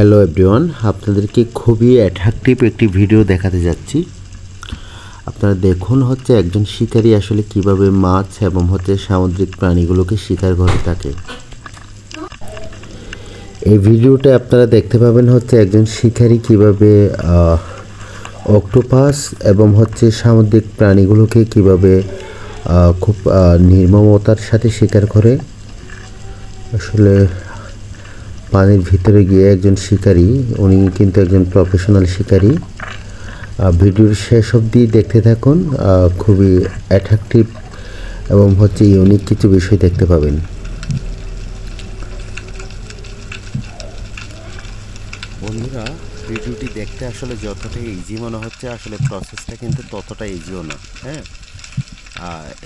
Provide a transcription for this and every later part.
Hello everyone আপনাদেরকে খুবই attractive একটি ভিডিও দেখাতে যাচ্ছি। আপনারা দেখুন হচ্ছে একজন শিকারী আসলে কীভাবে মাছ এবং হচ্ছে সামুদ্রিক প্রাণীগুলোকে শিকার করে থাকে। এই ভিডিওটা আপনারা দেখতে পাবেন হচ্ছে একজন শিকারী কীভাবে অক্টোপাস এবং হচ্ছে সামুদ্রিক প্রাণীগুলোকে কীভাবে খুব নির্মমতার সাথে শিকার করে। আসলে পানির ভিতরে গিয়ে একজন শিকারী, উনি কিন্তু একজন প্রফেশনাল শিকারী। ভিডিওর শেষ অবধি দেখতে থাকুন খুবই অ্যাট্রাকটিভ এবং হচ্ছে ইউনিক কিছু বিষয় দেখতে পাবেন। বন্ধুরা, ভিডিওটি দেখতে আসলে যতটা ইজি মনে হচ্ছে, আসলে প্রসেসটা কিন্তু ততটা ইজিও না হ্যাঁ?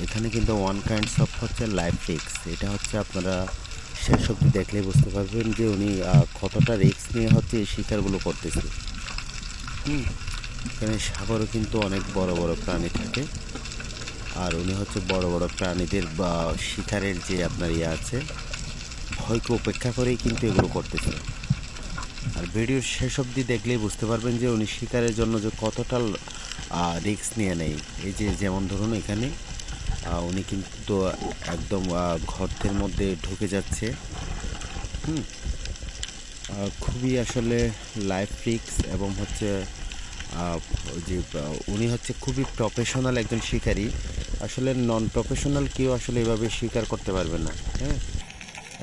এখানে কিন্তু ওয়ান কাইন্ডস অফ হচ্ছে লাইফ ফিক্স এটা হচ্ছে আপনারা শেষ অবধি দেখলেই বুঝতে পারবেন যে উনি কতটা রিস্ক নিয়ে হচ্ছে এই শিকারগুলো করতেছে। হুম, এখানে সাগরও কিন্তু অনেক বড় বড় প্রাণী থাকে। আর উনি হচ্ছে বড় বড় প্রাণীদের, বা শিকারের যে আপনার ইয়ে আছে, ভয়কে উপেক্ষা করেই কিন্তু এগুলো করতেছে। আর ভিডিওর শেষ অবধি দেখলেই বুঝতে পারবেন যে উনি শিকারের জন্য যে কতটা রিস্ক নিয়ে নেয় এই যে যেমন ধরুন এখানে উনি কিন্তু একদম গর্তের মধ্যে ঢুকে যাচ্ছে। হুম। খুবই আসলে লাইফ রিক্স এবং হচ্ছে যে, উনি হচ্ছে খুবই প্রফেশনাল একজন শিকারী। আসলে নন প্রফেশনাল কেউ আসলে এভাবে শিকার করতে পারবে না হ্যাঁ?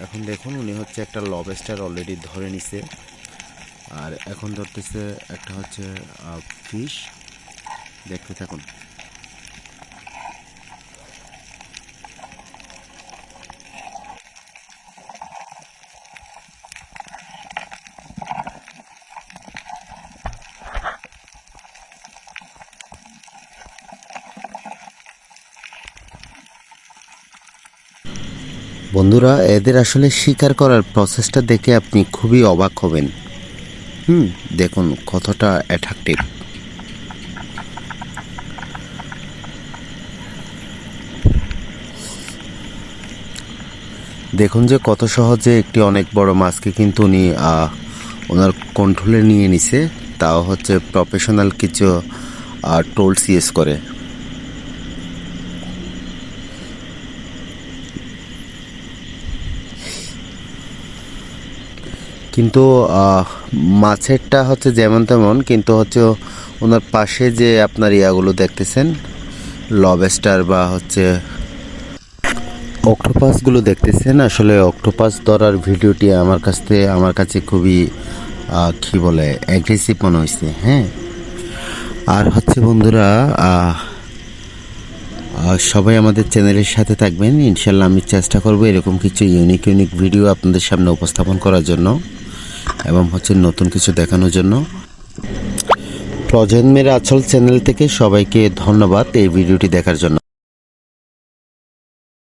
এখন দেখুন, উনি হচ্ছে একটা লবস্টার অলরেডি ধরে নিছে। আর এখন ধরতেছে একটা হচ্ছে ফিশ দেখতে থাকুন। বন্ধুরা, এদের আসলে শিকার করার প্রসেসটা দেখে আপনি খুবই অবাক হবেন। হুম, দেখুন কতটা অ্যাট্রাকটিভ দেখুন যে কত সহজে একটি অনেক বড় মাছকে কিন্তু উনি ওনার কন্ট্রোলে নিয়ে নিছে। তাও হচ্ছে প্রফেশনাল কিছু টোলস ইউজ করে। কিন্তু মাছেরটা হচ্ছে যেমন তেমন, কিন্তু হচ্ছে ওনার পাশে যে আপনার ইয়াগুলো দেখতেছেন, লবস্টার বা হচ্ছে অক্টোপাসগুলো দেখতেছেন, আসলে অক্টোপাস ধরার ভিডিওটি আমার কাছ থেকে আমার কাছে খুবই কি বলে অ্যাগ্রেসিভ মনে হয়েছে হ্যাঁ? আর হচ্ছে বন্ধুরা সবাই আমাদের চ্যানেলের সাথে থাকবেন, ইনশাল্লাহ আমি চেষ্টা করব এরকম কিছু ইউনিক ইউনিক ভিডিও আপনাদের সামনে উপস্থাপন করার জন্য। এবং হচ্ছে নতুন কিছু দেখানোর জন্য। প্রজন্মের আচল চ্যানেল থেকে সবাইকে ধন্যবাদ এই ভিডিওটি দেখার জন্য।